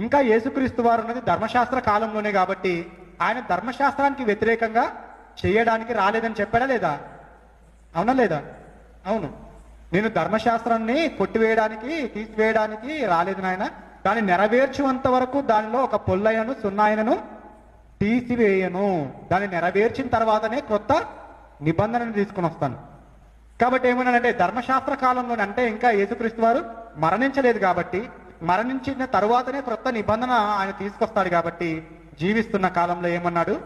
ఇంకా యేసుక్రీస్తు వారు ఉన్నది ధర్మశాస్త్ర కాలంలోనే కాబట్టి ఆయన ధర్మశాస్త్రానికి వ్యతిరేకంగా చేయడానికి రాలేదని చెప్పాడా లేదా? అవునా లేదా? అవును. నేను ధర్మశాస్త్రాన్ని కొట్టివేయడానికి తీసివేయడానికి రాలేదు నాయన. దాన్ని నెరవేర్చువంత వరకు దానిలో ఒక పొల్లైనను సున్నాయనను తీసివేయను. దాన్ని నెరవేర్చిన తర్వాతనే కొత్త నిబంధనను తీసుకుని వస్తాను. కాబట్టి ఏమన్నానంటే ధర్మశాస్త్ర కాలంలోనే అంటే ఇంకా యేసుక్రీస్తు వారు మరణించలేదు కాబట్టి మరణించిన తరువాతనే క్రొత్త నిబంధన ఆయన తీసుకొస్తాడు కాబట్టి జీవిస్తున్న కాలంలో ఏమన్నాడు?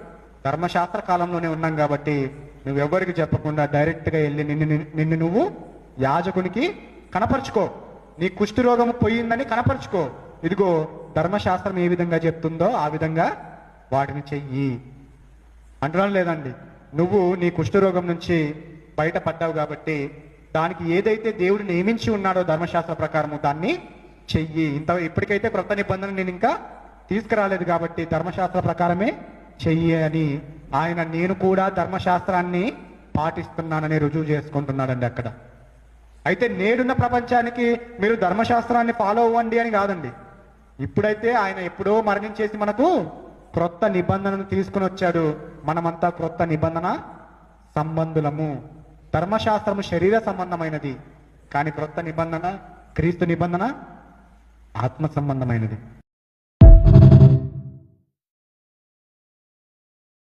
ధర్మశాస్త్ర కాలంలోనే ఉన్నాం కాబట్టి నువ్వెవ్వరికి చెప్పకుండా డైరెక్ట్గా వెళ్ళి నిన్ను నిన్ను నువ్వు యాజకునికి కనపరుచుకో. నీ కుష్టి రోగం పోయిందని కనపరుచుకో. ఇదిగో ధర్మశాస్త్రం ఏ విధంగా చెప్తుందో ఆ విధంగా వాటిని చెయ్యి. అంటడం లేదండి. నువ్వు నీ కుష్ఠరోగం నుంచి బయటపడ్డావు కాబట్టి దానికి ఏదైతే దేవుడు నియమించి ఉన్నాడో ధర్మశాస్త్ర ప్రకారము దాన్ని చెయ్యి. ఇంత ఇప్పటికైతే క్రొత్త నిబంధన నేను ఇంకా తీసుకురాలేదు కాబట్టి ధర్మశాస్త్ర ప్రకారమే చెయ్యి అని ఆయన నేను కూడా ధర్మశాస్త్రాన్ని పాటిస్తున్నానని రుజువు చేసుకుంటున్నాడండి అక్కడ. అయితే నేడున్న ప్రపంచానికి మీరు ధర్మశాస్త్రాన్ని ఫాలో అవ్వండి అని కాదండి. ఇప్పుడైతే ఆయన ఎప్పుడో మరణించేసి మనకు క్రొత్త నిబంధనను తీసుకుని వచ్చాడు. మనమంతా క్రొత్త నిబంధన సంబంధులము. ధర్మశాస్త్రము శరీర సంబంధమైనది. కానీ క్రొత్త నిబంధన క్రీస్తు నిబంధన ఆత్మ సంబంధమైనది.